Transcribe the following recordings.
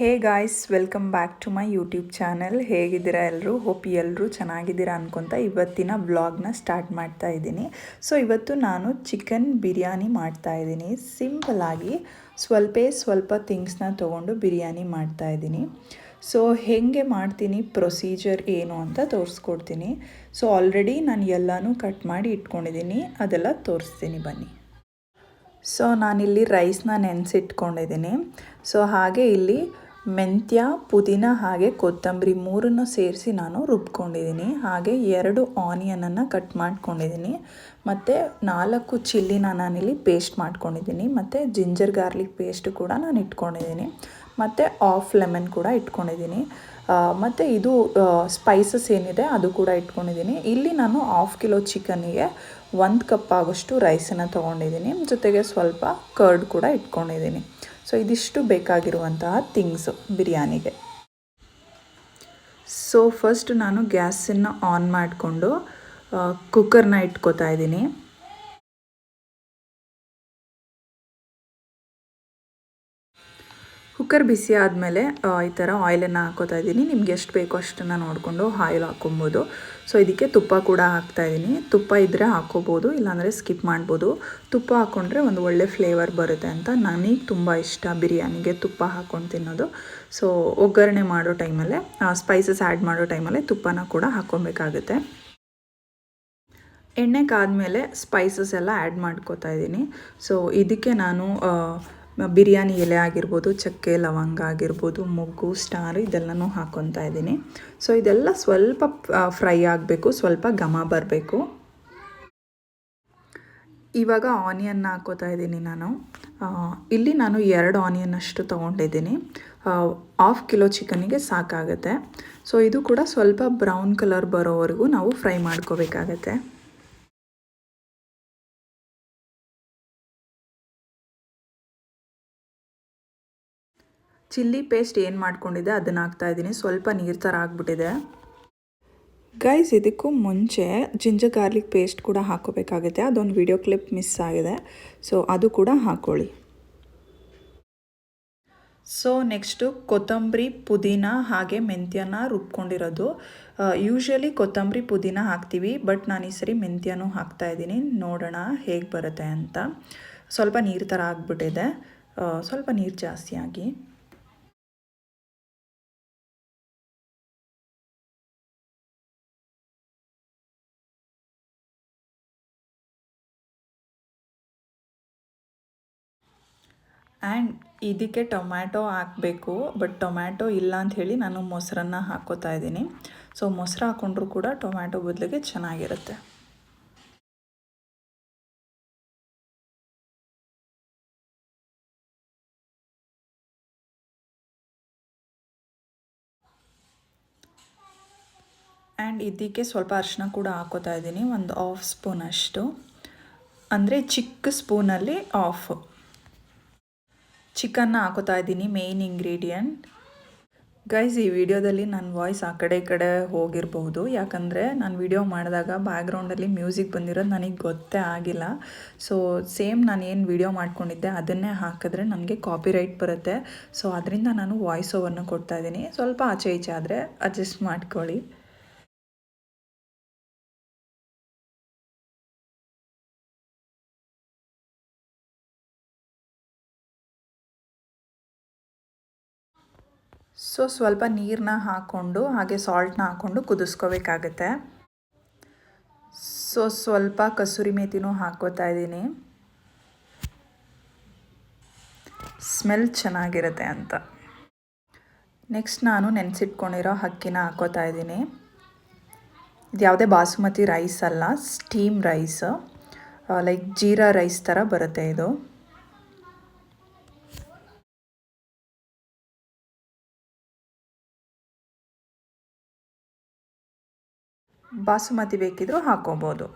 Hey guys, welcome back to my YouTube channel. ಹೇಗಿದ್ದೀರಾ ಎಲ್ಲರೂ? Hope ಎಲ್ಲರೂ ಚೆನ್ನಾಗಿದ್ದೀರಾ ಅನ್ಕೊತ ಇವತ್ತಿನ ಬ್ಲಾಗ್ನ ಸ್ಟಾರ್ಟ್ ಮಾಡ್ತಾ ಇದ್ದೀನಿ. ಸೊ, ಇವತ್ತು ನಾನು ಚಿಕನ್ ಬಿರಿಯಾನಿ ಮಾಡ್ತಾ ಇದ್ದೀನಿ. ಸಿಂಪಲಾಗಿ ಸ್ವಲ್ಪೇ ಸ್ವಲ್ಪ ಥಿಂಗ್ಸ್ನ ತೊಗೊಂಡು ಬಿರಿಯಾನಿ ಮಾಡ್ತಾ ಇದ್ದೀನಿ. ಸೊ, ಹೇಗೆ ಮಾಡ್ತೀನಿ, ಪ್ರೊಸೀಜರ್ ಏನು ಅಂತ ತೋರಿಸ್ಕೊಡ್ತೀನಿ. ಸೊ, ಆಲ್ರೆಡಿ ನಾನು ಎಲ್ಲನೂ ಕಟ್ ಮಾಡಿ ಇಟ್ಕೊಂಡಿದ್ದೀನಿ. ಅದೆಲ್ಲ ತೋರಿಸ್ತೀನಿ ಬನ್ನಿ. ಸೊ, ನಾನಿಲ್ಲಿ ರೈಸ್ನ ನೆನೆಸಿಟ್ಕೊಂಡಿದ್ದೀನಿ. ಸೊ, ಹಾಗೆ ಇಲ್ಲಿ ಮೆಂತ್ಯ, ಪುದೀನ ಹಾಗೆ ಕೊತ್ತಂಬರಿ ಮೂರನ್ನು ಸೇರಿಸಿ ನಾನು ರುಬ್ಕೊಂಡಿದ್ದೀನಿ. ಹಾಗೆ ಎರಡು ಆನಿಯನನ್ನು ಕಟ್ ಮಾಡ್ಕೊಂಡಿದ್ದೀನಿ. ಮತ್ತು ನಾಲ್ಕು ಚಿಲ್ಲಿನ ನಾನಿಲ್ಲಿ ಪೇಸ್ಟ್ ಮಾಡ್ಕೊಂಡಿದ್ದೀನಿ. ಮತ್ತು ಜಿಂಜರ್ ಗಾರ್ಲಿಕ್ ಪೇಸ್ಟ್ ಕೂಡ ನಾನು ಇಟ್ಕೊಂಡಿದ್ದೀನಿ. ಮತ್ತು ಆಫ್ ಲೆಮನ್ ಕೂಡ ಇಟ್ಕೊಂಡಿದ್ದೀನಿ. ಮತ್ತು ಇದು ಸ್ಪೈಸಸ್ ಏನಿದೆ ಅದು ಕೂಡ ಇಟ್ಕೊಂಡಿದ್ದೀನಿ. ಇಲ್ಲಿ ನಾನು ಆಫ್ ಕಿಲೋ ಚಿಕನಿಗೆ ಒಂದು ಕಪ್ ಆಗೋಷ್ಟು ರೈಸನ್ನು ತೊಗೊಂಡಿದ್ದೀನಿ. ಜೊತೆಗೆ ಸ್ವಲ್ಪ ಕರ್ಡ್ ಕೂಡ ಇಟ್ಕೊಂಡಿದ್ದೀನಿ. ಸೊ ಇದಿಷ್ಟು ಬೇಕಾಗಿರುವಂತಹ ಥಿಂಗ್ಸು ಬಿರಿಯಾನಿಗೆ. ಸೊ ಫಸ್ಟ್ ನಾನು ಗ್ಯಾಸನ್ನು ಆನ್ ಮಾಡಿಕೊಂಡು ಕುಕ್ಕರ್ನ ಇಟ್ಕೋತಾ ಇದ್ದೀನಿ. ಕುಕ್ಕರ್ ಬಿಸಿ ಆದಮೇಲೆ ಈ ಥರ ಆಯಿಲನ್ನು ಹಾಕೋತಾ ಇದ್ದೀನಿ. ನಿಮ್ಗೆ ಎಷ್ಟು ಬೇಕೋ ಅಷ್ಟನ್ನು ನೋಡಿಕೊಂಡು ಆಯಿಲ್ ಹಾಕೊಬೋದು ಸೊ ಇದಕ್ಕೆ ತುಪ್ಪ ಕೂಡ ಹಾಕ್ತಾಯಿದ್ದೀನಿ ತುಪ್ಪ ಇದ್ದರೆ ಹಾಕ್ಕೋಬೋದು, ಇಲ್ಲಾಂದರೆ ಸ್ಕಿಪ್ ಮಾಡ್ಬೋದು. ತುಪ್ಪ ಹಾಕ್ಕೊಂಡ್ರೆ ಒಂದು ಒಳ್ಳೆ ಫ್ಲೇವರ್ ಬರುತ್ತೆ ಅಂತ ನನಗೆ ತುಂಬ ಇಷ್ಟ ಬಿರಿಯಾನಿಗೆ ತುಪ್ಪ ಹಾಕ್ಕೊಂಡು ತಿನ್ನೋದು. ಸೊ ಒಗ್ಗರಣೆ ಮಾಡೋ ಟೈಮಲ್ಲೇ ಸ್ಪೈಸಸ್ ಆ್ಯಡ್ ಮಾಡೋ ಟೈಮಲ್ಲೇ ತುಪ್ಪನ ಕೂಡ ಹಾಕ್ಕೊಬೇಕಾಗುತ್ತೆ. ಎಣ್ಣೆ ಕಾದ್ಮೇಲೆ ಸ್ಪೈಸಸ್ ಎಲ್ಲ ಆ್ಯಡ್ ಮಾಡ್ಕೋತಾ ಇದ್ದೀನಿ. ಸೊ ಇದಕ್ಕೆ ನಾನು ಬಿರಿಯಾನಿ ಎಲೆ ಆಗಿರ್ಬೋದು, ಚಕ್ಕೆ, ಲವಂಗ ಆಗಿರ್ಬೋದು, ಮೊಗ್ಗು, ಸ್ಟಾರ್ ಇದೆಲ್ಲನೂ ಹಾಕ್ಕೊತಾ ಇದ್ದೀನಿ. ಸೊ, ಇದೆಲ್ಲ ಸ್ವಲ್ಪ ಫ್ರೈ ಆಗಬೇಕು, ಸ್ವಲ್ಪ ಘಮ ಬರಬೇಕು. ಇವಾಗ ಆನಿಯನ್ನ ಹಾಕೋತಾ ಇದ್ದೀನಿ ನಾನು. ಇಲ್ಲಿ ನಾನು ಎರಡು ಆನಿಯನ್ ಅಷ್ಟು ತೊಗೊಂಡಿದ್ದೀನಿ. ಹಾಫ್ ಕಿಲೋ ಚಿಕನಿಗೆ ಸಾಕಾಗುತ್ತೆ. ಸೊ, ಇದು ಕೂಡ ಸ್ವಲ್ಪ ಬ್ರೌನ್ ಕಲರ್ ಬರೋವರೆಗೂ ನಾವು ಫ್ರೈ ಮಾಡ್ಕೋಬೇಕಾಗತ್ತೆ. ಚಿಲ್ಲಿ ಪೇಸ್ಟ್ ಏನು ಮಾಡ್ಕೊಂಡಿದ್ದೆ ಅದನ್ನು ಹಾಕ್ತಾಯಿದ್ದೀನಿ ಸ್ವಲ್ಪ ನೀರು ಥರ ಆಗಿಬಿಟ್ಟಿದೆ. ಗೈಸ್ ಇದಕ್ಕೂ ಮುಂಚೆ ಜಿಂಜರ್ ಗಾರ್ಲಿಕ್ ಪೇಸ್ಟ್ ಕೂಡ ಹಾಕೋಬೇಕಾಗುತ್ತೆ. ಅದೊಂದು ವಿಡಿಯೋ ಕ್ಲಿಪ್ ಮಿಸ್ ಆಗಿದೆ. ಸೊ ಅದು ಕೂಡ ಹಾಕ್ಕೊಳ್ಳಿ ಸೊ ನೆಕ್ಸ್ಟು ಕೊತ್ತಂಬರಿ, ಪುದೀನ ಹಾಗೆ ಮೆಂತ್ಯನ ರುಬ್ಕೊಂಡಿರೋದು. ಯೂಶ್ವಲಿ ಕೊತ್ತಂಬರಿ, ಪುದೀನ ಹಾಕ್ತೀವಿ ಬಟ್ ನಾನು ಈ ಸರಿ ಮೆಂತ್ಯನೂ ಹಾಕ್ತಾಯಿದ್ದೀನಿ ನೋಡೋಣ ಹೇಗೆ ಬರುತ್ತೆ ಅಂತ. ಸ್ವಲ್ಪ ನೀರು ಥರ ಆಗಿಬಿಟ್ಟಿದೆ. ಸ್ವಲ್ಪ ನೀರು ಜಾಸ್ತಿ ಆಗಿ. ಆ್ಯಂಡ್ ಇದಕ್ಕೆ ಟೊಮ್ಯಾಟೊ ಹಾಕಬೇಕು, ಬಟ್ ಟೊಮ್ಯಾಟೊ ಇಲ್ಲ ಅಂತ ಹೇಳಿ ನಾನು ಮೊಸರನ್ನ ಹಾಕೋತಾ ಇದ್ದೀನಿ. ಸೊ, ಮೊಸರು ಹಾಕ್ಕೊಂಡ್ರೂ ಕೂಡ ಟೊಮ್ಯಾಟೊ ಬದಲಿಗೆ ಚೆನ್ನಾಗಿರುತ್ತೆ. ಆ್ಯಂಡ್ ಇದಕ್ಕೆ ಸ್ವಲ್ಪ ಅರಿಶಿನ ಕೂಡ ಹಾಕೋತಾ ಇದ್ದೀನಿ, ಒಂದು ಹಾಫ್ ಸ್ಪೂನ್ ಅಷ್ಟು. ಅಂದರೆ ಚಿಕ್ಕ ಸ್ಪೂನಲ್ಲಿ ಆಫ್ ಚಿಕನ್ನ ಹಾಕೋತಾ ಇದ್ದೀನಿ ಮೇಯ್ನ್ ಇಂಗ್ರೀಡಿಯೆಂಟ್ ಗೈಸ್ ಈ ವಿಡಿಯೋದಲ್ಲಿ ನನ್ನ ವಾಯ್ಸ್ ಆ ಕಡೆ ಕಡೆ ಹೋಗಿರಬಹುದು. ಯಾಕಂದರೆ ನಾನು ವಿಡಿಯೋ ಮಾಡಿದಾಗ ಬ್ಯಾಕ್ಗ್ರೌಂಡಲ್ಲಿ ಮ್ಯೂಸಿಕ್ ಬಂದಿರೋದು ನನಗೆ ಗೊತ್ತೇ ಆಗಿಲ್ಲ. ಸೊ ಸೇಮ್ ನಾನು ಏನು ವಿಡಿಯೋ ಮಾಡ್ಕೊಂಡಿದ್ದೆ, ಅದನ್ನೇ ಹಾಕಿದ್ರೆ ನನಗೆ ಕಾಪಿರೈಟ್ ಬರುತ್ತೆ. ಸೊ ಅದರಿಂದ ನಾನು ವಾಯ್ಸ್ ಓವರ್ನ ಕೊಡ್ತಾ ಇದ್ದೀನಿ. ಸ್ವಲ್ಪ ಆಚೆ ಈಚೆ ಆದರೆ ಅಡ್ಜಸ್ಟ್ ಮಾಡ್ಕೊಳ್ಳಿ. ಸೊ ಸ್ವಲ್ಪ ನೀರನ್ನ ಹಾಕ್ಕೊಂಡು ಹಾಗೆ ಸಾಲ್ಟ್ನ ಹಾಕ್ಕೊಂಡು ಕುದಿಸ್ಕೋಬೇಕಾಗತ್ತೆ. ಸೊ ಸ್ವಲ್ಪ ಕಸೂರಿ ಮೇಥಿನೂ ಹಾಕ್ಕೋತಾ ಇದ್ದೀನಿ. ಸ್ಮೆಲ್ ಚೆನ್ನಾಗಿರುತ್ತೆ ಅಂತ. ನೆಕ್ಸ್ಟ್ ನಾನು ನೆನೆಸಿಟ್ಕೊಂಡಿರೋ ಅಕ್ಕಿನ ಹಾಕೋತಾ ಇದ್ದೀನಿ. ಇದು ಯಾವುದೇ ಬಾಸುಮತಿ ರೈಸ್ ಅಲ್ಲ, steam rice, like jeera rice ಥರ ಬರುತ್ತೆ ಇದು. ಬಾಸುಮತಿ ಬೇಕಿದ್ರೂ ಹಾಕೋಬೋದು.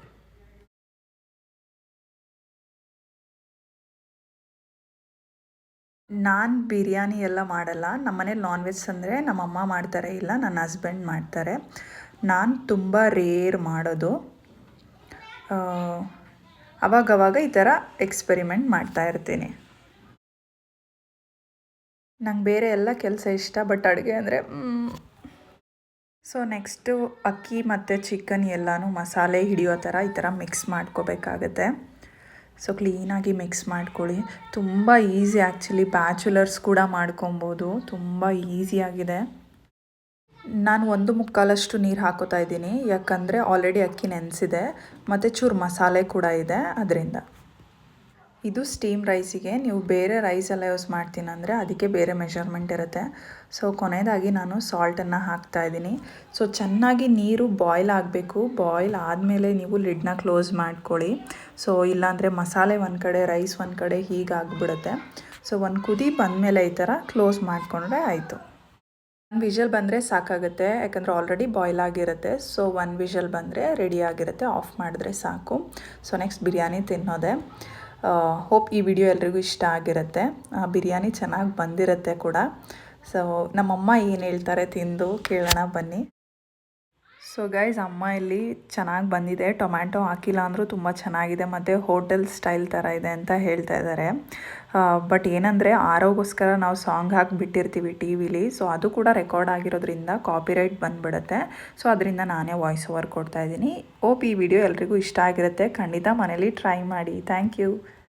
ನಾನು ಬಿರಿಯಾನಿ ಎಲ್ಲ ಮಾಡಲ್ಲ. ನಮ್ಮ ಮನೇಲಿ ನಾನ್ ವೆಜ್ ಅಂದರೆ ನಮ್ಮಮ್ಮ ಮಾಡ್ತಾರೆ, ಇಲ್ಲ ನನ್ನ ಹಸ್ಬೆಂಡ್ ಮಾಡ್ತಾರೆ. ನಾನು ತುಂಬ ರೇರ್ ಮಾಡೋದು. ಅವಾಗವಾಗ ಈ ಥರ ಎಕ್ಸ್ಪೆರಿಮೆಂಟ್ ಮಾಡ್ತಾ ಇರ್ತೀನಿ. ನಂಗೆ ಬೇರೆ ಎಲ್ಲ ಕೆಲಸ ಇಷ್ಟ ಬಟ್ ಅಡುಗೆ ಅಂದರೆ ಸೊ ನೆಕ್ಸ್ಟು ಅಕ್ಕಿ ಮತ್ತು ಚಿಕನ್ ಎಲ್ಲನೂ ಮಸಾಲೆ ಹಿಡಿಯೋ ಥರ ಈ ಥರ ಮಿಕ್ಸ್ ಮಾಡ್ಕೋಬೇಕಾಗತ್ತೆ. ಸೊ ಕ್ಲೀನಾಗಿ ಮಿಕ್ಸ್ ಮಾಡ್ಕೊಳ್ಳಿ. ತುಂಬ ಈಸಿ ಆ್ಯಕ್ಚುಲಿ ಬ್ಯಾಚುಲರ್ಸ್ ಕೂಡ ಮಾಡ್ಕೊಬೋದು. ತುಂಬ ಈಸಿಯಾಗಿದೆ ನಾನು ಒಂದು ಮುಕ್ಕಾಲಷ್ಟು ನೀರು ಹಾಕೋತಾ ಇದ್ದೀನಿ. ಯಾಕಂದರೆ ಆಲ್ರೆಡಿ ಅಕ್ಕಿ ನೆನೆಸಿದೆ. ಮತ್ತು ಚೂರು ಮಸಾಲೆ ಕೂಡ ಇದೆ. ಅದರಿಂದ. ಇದು ಸ್ಟೀಮ್ ರೈಸಿಗೆ ನೀವು ಬೇರೆ ರೈಸ್ ಎಲ್ಲ ಯೂಸ್ ಮಾಡ್ತೀನಂದರೆ ಅದಕ್ಕೆ ಬೇರೆ ಮೆಷರ್ಮೆಂಟ್ ಇರುತ್ತೆ. ಸೊ ಕೊನೆಯದಾಗಿ ನಾನು ಸಾಲ್ಟನ್ನು ಹಾಕ್ತಾ ಇದ್ದೀನಿ. ಸೊ ಚೆನ್ನಾಗಿ ನೀರು ಬಾಯ್ಲ್ ಆಗಬೇಕು. ಬಾಯ್ಲ್ ಆದಮೇಲೆ ನೀವು ಲಿಡ್ನ ಕ್ಲೋಸ್ ಮಾಡ್ಕೊಳ್ಳಿ. ಸೊ ಇಲ್ಲಾಂದರೆ ಮಸಾಲೆ ಒಂದು ಕಡೆ ರೈಸ್ ಒಂದು ಕಡೆ ಹೀಗಾಗ್ಬಿಡುತ್ತೆ ಸೊ ಒಂದು ಕುದಿ ಬಂದಮೇಲೆ ಈ ಥರ ಕ್ಲೋಸ್ ಮಾಡಿಕೊಂಡ್ರೆ ಆಯಿತು. ಒಂದು ವಿಷಲ್ ಬಂದರೆ ಸಾಕಾಗುತ್ತೆ, ಯಾಕಂದರೆ ಆಲ್ರೆಡಿ ಬಾಯ್ಲ್ ಆಗಿರುತ್ತೆ. ಸೊ ಒನ್ ವಿಷಲ್ ಬಂದರೆ ರೆಡಿ ಆಗಿರುತ್ತೆ. ಆಫ್ ಮಾಡಿದ್ರೆ ಸಾಕು. ಸೊ ನೆಕ್ಸ್ಟ್ ಬಿರಿಯಾನಿ ತಿನ್ನೋದೆ. ಹೋಪ್ ಈ ವಿಡಿಯೋ ಎಲ್ರಿಗೂ ಇಷ್ಟ ಆಗಿರುತ್ತೆ. ಬಿರಿಯಾನಿ ಚೆನ್ನಾಗಿ ಬಂದಿರುತ್ತೆ ಕೂಡ. ಸೊ ನಮ್ಮಮ್ಮ ಏನು ಹೇಳ್ತಾರೆ ತಿಂದು ಕೇಳೋಣ ಬನ್ನಿ. ಸೊ ಗೈಸ್ ಅಮ್ಮ ಇಲ್ಲಿ ಚೆನ್ನಾಗಿ ಬಂದಿದೆ. ಟೊಮ್ಯಾಟೊ ಹಾಕಿಲ್ಲ ಅಂದರೂ ತುಂಬ ಚೆನ್ನಾಗಿದೆ. ಮತ್ತು ಹೋಟೆಲ್ ಸ್ಟೈಲ್ ಥರ ಇದೆ ಅಂತ ಹೇಳ್ತಾ ಇದ್ದಾರೆ ಬಟ್ ಏನಂದರೆ ಆರೋಗೋಸ್ಕರ ನಾವು ಸಾಂಗ್ ಹಾಕಿಬಿಟ್ಟಿರ್ತೀವಿ ಟಿ ವಿಲಿ. ಸೊ ಅದು ಕೂಡ ರೆಕಾರ್ಡ್ ಆಗಿರೋದ್ರಿಂದ ಕಾಪಿರೈಟ್ ಬಂದುಬಿಡುತ್ತೆ. ಸೊ ಅದರಿಂದ ನಾನೇ ವಾಯ್ಸ್ ಓವರ್ ಕೊಡ್ತಾ ಇದ್ದೀನಿ. ಓಪ್ ಈ ವಿಡಿಯೋ ಎಲ್ರಿಗೂ ಇಷ್ಟ ಆಗಿರುತ್ತೆ. ಖಂಡಿತ ಮನೇಲಿ ಟ್ರೈ ಮಾಡಿ. Thank you